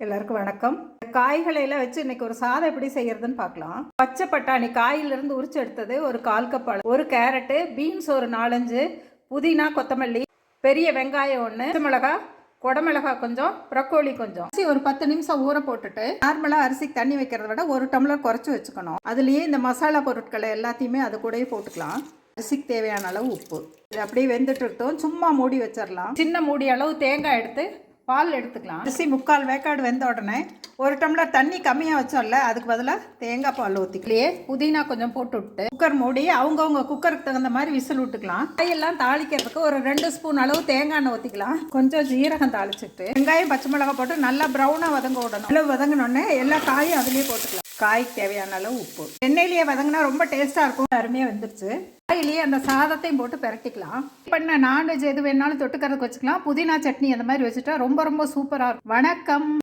எல்லாருக்கும் வணக்கம். காய்களை எல்லாம் வச்சு இன்னைக்கு ஒரு சாதம் எப்படி செய்யறதுன்னு பார்க்கலாம். பச்சை பட்டாணி காயிலிருந்து உரிச்சு எடுத்தது ஒரு கால் கப் ஒரு கேரட்டு பீன்ஸ் ஒரு நாலஞ்சு புதினா கொத்தமல்லி பெரிய வெங்காயம் ஒன்று மிளகாய் குடமிளகா கொஞ்சம் ப்ரக்கோலி கொஞ்சம். அரிசி ஒரு பத்து நிமிஷம் ஊற போட்டுட்டு நார்மலாக அரிசிக்கு தண்ணி வைக்கிறத விட ஒரு டம்ளர் குறைச்சி வச்சுக்கணும். அதுலேயே இந்த மசாலா பொருட்களை எல்லாத்தையுமே அது கூடயே போட்டுக்கலாம். அரிசிக்கு தேவையான அளவு உப்பு. இது அப்படியே வெந்துட்டு இருக்கட்டும். சும்மா மூடி வச்சிடலாம் சின்ன மூடி அளவு தேங்காய் எடுத்து பால் எடுத்துக்கலாம். அரிசி முக்கால் வேக்காடு வெந்த உடனே ஒரு டம்ளர் தண்ணி கம்மியாக வச்சோம்ல அதுக்கு பதிலாக தேங்காய் பால் ஊற்றிக்கலையே புதினா கொஞ்சம் போட்டு விட்டு குக்கர் மூடி அவங்கவுங்க குக்கருக்கு தகுந்த மாதிரி விசில் விட்டுக்கலாம். காயெல்லாம் தாளிக்கிறதுக்கு ஒரு ரெண்டு ஸ்பூன் அளவு தேங்காய் எண்ணெய் ஊற்றிக்கலாம் கொஞ்சம் ஜீரகம் தாளிச்சிட்டு வெங்காயம் பச்சை மிளகாய் போட்டு நல்லா ப்ரௌனாக வதங்க விடணும். நல்லா வதங்கினோடனே எல்லா காயும் அதுலேயே போட்டுக்கலாம். காய்க்கு தேவையான அளவு உப்பு. எண்ணெயிலேயே வதங்கினா ரொம்ப டேஸ்ட்டாக இருக்கும். அருமையாக வந்துருச்சு. காயிலேயே அந்த சாதத்தையும் போட்டு பிரட்டிக்கலாம். பண்ண நான்வெஜ் எது வேணாலும் தொட்டுக்கிறதுக்கு வச்சுக்கலாம். புதினா சட்னி அந்த மாதிரி வச்சுட்டா ரொம்ப ரொம்ப சூப்பராக இருக்கும். வணக்கம்.